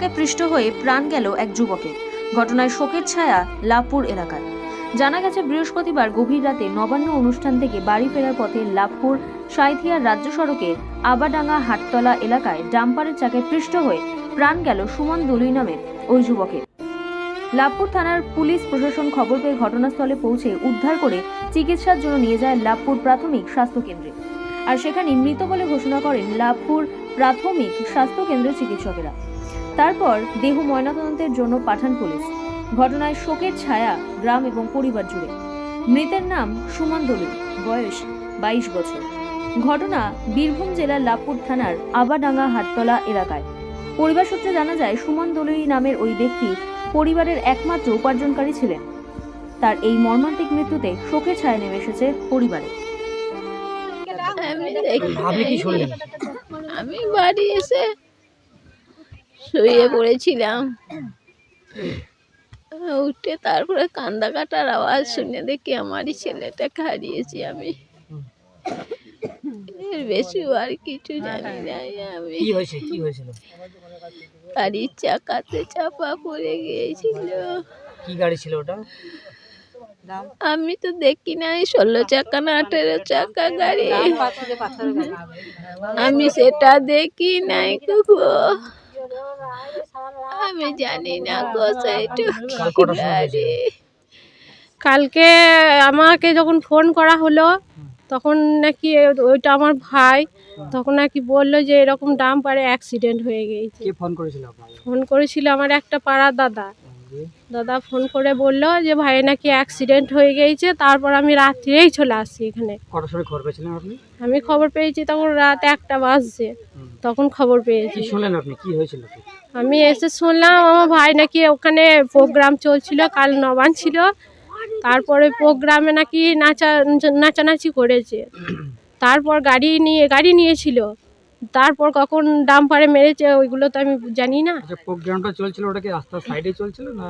চাকে পৃষ্ঠ হয়ে প্রাণ গেল এক যুবকের ঘটনায় শোকের ছায়া লাভপুর এলাকায়। জানা গেছে, বৃহস্পতিবার গভীর রাতে নবান্ন অনুষ্ঠান থেকে বাড়ি ফেরার পথে লাভপুর সাঁইথিয়ার রাজ্য সড়কে আবাডাঙ্গা হাটতলা এলাকায় ডাম্পারের চাকে পৃষ্ঠ হয়ে প্রাণ গেল সুমন দলুই নামের ওই যুবকের লাভপুর থানার পুলিশ প্রশাসন খবর পেয়ে ঘটনাস্থলে পৌঁছে উদ্ধার করে চিকিৎসার জন্য নিয়ে যায় লাভপুর প্রাথমিক স্বাস্থ্য কেন্দ্রে আর সেখানে মৃত বলে ঘোষণা করেন লাভপুর প্রাথমিক স্বাস্থ্য কেন্দ্রের চিকিৎসকেরা। তারপর দেহ ময়নাতদন্তের জন্য পাঠান পুলিশ। ঘটনায় শোকের ছায়া গ্রাম এবং পরিবার জুড়ে। মৃতের নাম সুমন দলুই বয়স বাইশ বছর। ঘটনা বীরভূম জেলার লাভপুর থানার আবাডাঙ্গা হাটতলা এলাকায়। পরিবার সূত্রে জানা যায় সুমন দলুই নামের ওই ব্যক্তি পরিবারের একমাত্র উপার্জনকারী ছিলেন। তার এই মর্মান্তিক মৃত্যুতে শোকের ছায়া নেমে এসেছে পরিবারে। আমি বাড়ি এসে শুয়ে পড়েছিলাম। উঠে তারপরে কান্দা কাটার আওয়াজ শুনে দেখি আমারই ছেলেটাকে হারিয়েছি আমি। এর বেশি আর কিছু জানি না আমি। গাড়ির চাকাতে চাপা পড়ে গিয়েছিল। কি গাড়ি ছিল ওটা? আমি তো দেখি নাই ষোলো চাকা না আঠেরো চাকা গাড়ি। আমি সেটা দেখি নাই কুকু আমি জানি না কটার সময় হয়েছিল? গাড়ি কালকে আমাকে যখন ফোন করা হলো তখন নাকি ওইটা আমার ভাই তখন নাকি বলল যে এরকম ডাম্পারে অ্যাক্সিডেন্ট হয়ে গিয়েছে। ফোন করেছিল ফোন করেছিল আমার একটা পাড়ার দাদা। দাদা ফোন করে বলল যে ভাই নাকি অ্যাক্সিডেন্ট হয়ে গিয়েছে তারপর আমি রাত্রেই চলে আসছি এখানে। কটার সময় খবর পেয়েছিলেন আপনি? আমি খবর পেয়েছি তখন রাত একটা বাজছে তখন খবর পেয়েছি। শুনলেন আপনি? কি হয়েছিল? আমি এসে শুনলাম আমার ভাই নাকি ওখানে প্রোগ্রাম চলছিল কাল নবান ছিল। তারপরে প্রোগ্রামে নাকি নাচা নাচানাচি করেছে। তারপর গাড়ি নিয়ে গাড়ি নিয়েছিল। তারপর কখন ডাম্পারে মেরেছে ওইগুলো তো আমি জানি না। আচ্ছা প্রোগ্রামটা চলছিল ওটা কি রাস্তার সাইডে চলছিল না?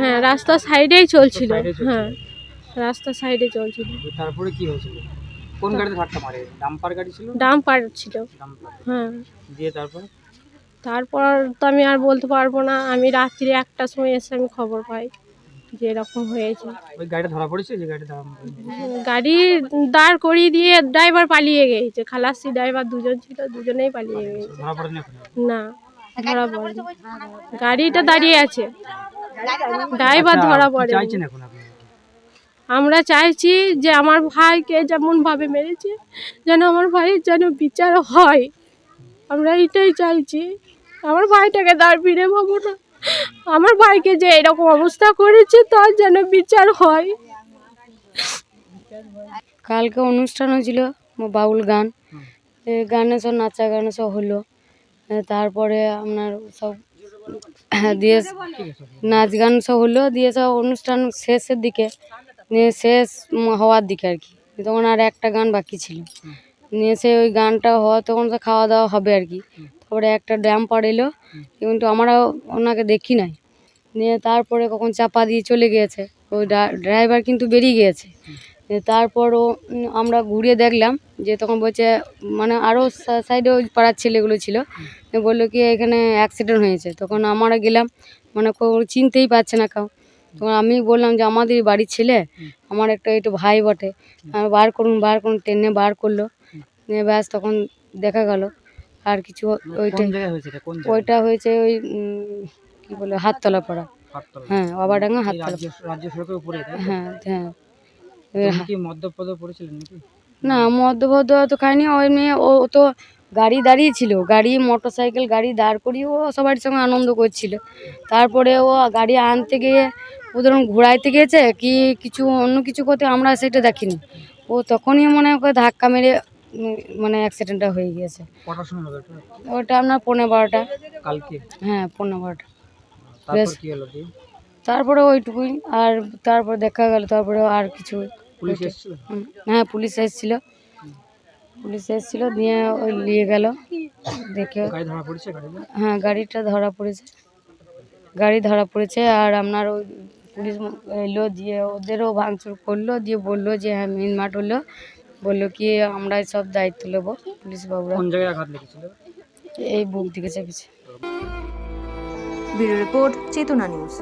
হ্যাঁ রাস্তার সাইডেই চলছিল চলছিল? হ্যাঁ। রাস্তার সাইডে চলছিল। তারপরে কি হয়েছিল? কোন গাড়িতে ধাক্কা মারে? ডাম্পার গাড়ি ছিল? ডাম্পার ছিল। হ্যাঁ। দিয়ে তারপর? তারপর তো আমি আর বলতে পারব না আমি রাত্রি একটার সময় এসে আমি খবর পাই। যে এরকম হয়েছে। ওই গাড়িটা ধরা পড়েছে? যে গাড়িটা গাড়ি দাঁড় করিয়ে দিয়ে ড্রাইভার পালিয়ে গেছে। খালাসি ড্রাইভার দুজন ছিল দুজনেই পালিয়ে গেছে। ধরা পড়েনি? না ধরা পড়ে গাড়িটা দাঁড়িয়ে আছে। ড্রাইভার আচ্ছা, ধরা পড়ে চাইছেন এখন আপনি? আমরা চাইছি যে আমার ভাইকে যেমন ভাবে মেরেছে যেন আমার ভাইয়ের যেন বিচার হয়। আমরা এটাই চাইছি। আমার ভাইটাকে দাঁড় ফিরে পাবো না। আমার ভাইকে যে এরকম অবস্থা করেছে, তার যেন বিচার হয়। কালকে অনুষ্ঠান হয়েছিল বাউল গান। গানে সব নাচা গানে সব হলো। তারপরে আপনার সব দিয়ে নাচ গান সব হলো, দিয়ে সব অনুষ্ঠান শেষের দিকে শেষ হওয়ার দিকে আর কি। তখন আর একটা গান বাকি ছিল। নিয়ে সে ওই গানটা হওয়া, তখন তো খাওয়া দাওয়া হবে আর কি। তারপরে একটা ড্যাম্পার এলো, কিন্তু আমরা ওনাকে দেখি নাই। নিয়ে তারপরে কখন চাপা দিয়ে চলে গিয়েছে, ওই ড্রাইভার কিন্তু বেরিয়ে গিয়েছে। তারপরও আমরা ঘুরে দেখলাম, যে তখন বলছে মানে আরও সাইডে ওই পাড়ার ছেলেগুলো ছিল। বলল কি, এখানে অ্যাক্সিডেন্ট হয়েছে। তখন আমরা গেলাম মানে চিনতেই পারছে না কাউ। তখন আমি বললাম যে, আমাদের বাড়ির ছেলে, আমার একটা একটু ভাই বটে। বার করুন বার করুন, ট্রেনে বার করল। নিয়ে ব্যাস তখন দেখা গেল। আর কিছু ওইটা হয়েছে এটা? কোন জায়গায়? ওইটা হয়েছে ওই কি বলে হাততলা পাড়া। হ্যাঁ বাবাডাঙ্গা হাততলা রাজ্য রাজ্য সড়কের উপরে হ্যাঁ হ্যাঁ। আপনি কি মদ্যপদ পড়েছিলেন নাকি? না মদ্যপদ্য তো খায়নি। ওই মেয়ে ও তো গাড়ি দাঁড়িয়ে ছিল। গাড়ি মোটর সাইকেল গাড়ি দাঁড় করিয়ে ও সবার সঙ্গে আনন্দ করছিল। তারপরে ও গাড়ি আনতে গিয়ে ও ধরুন ঘোরাইতে গিয়েছে কি কিছু অন্য কিছু করতে আমরা সেটা দেখিনি। ও তখনই মনে করে ধাক্কা মেরে মানে অ্যাক্সিডেন্টটা হয়ে গিয়েছে। কটার সময় হবে ওটা আপনার পনেরো বারোটা। কালকে? হ্যাঁ পনেরো বারোটা। তারপর বেশ। কি হলো দিয়ে তারপরে ওইটুকুই আর তারপর দেখা গেল তারপরে আর কিছু পুলিশ এসেছিল? হ্যাঁ পুলিশ এসেছিল। পুলিশ এসেছিল দিয়ে ওই নিয়ে গেল। দেখে গাড়ি ধরা পড়েছে গাড়িটা হ্যাঁ গাড়িটা ধরা পড়েছে। গাড়ি ধরা পড়েছে আর আপনার ওই পুলিশ এলো দিয়ে ওদেরও ভাঙচুর করল দিয়ে বলল যে হ্যাঁ মিনমাট হলো। বলল কি আমরাই সব দায়িত্ব নেব পুলিশ বাবু কোন জায়গায় আঘাত লেগেছিল? এই বুক দিকে চেপেছে ব্যুরো রিপোর্ট চেতনা নিউজ।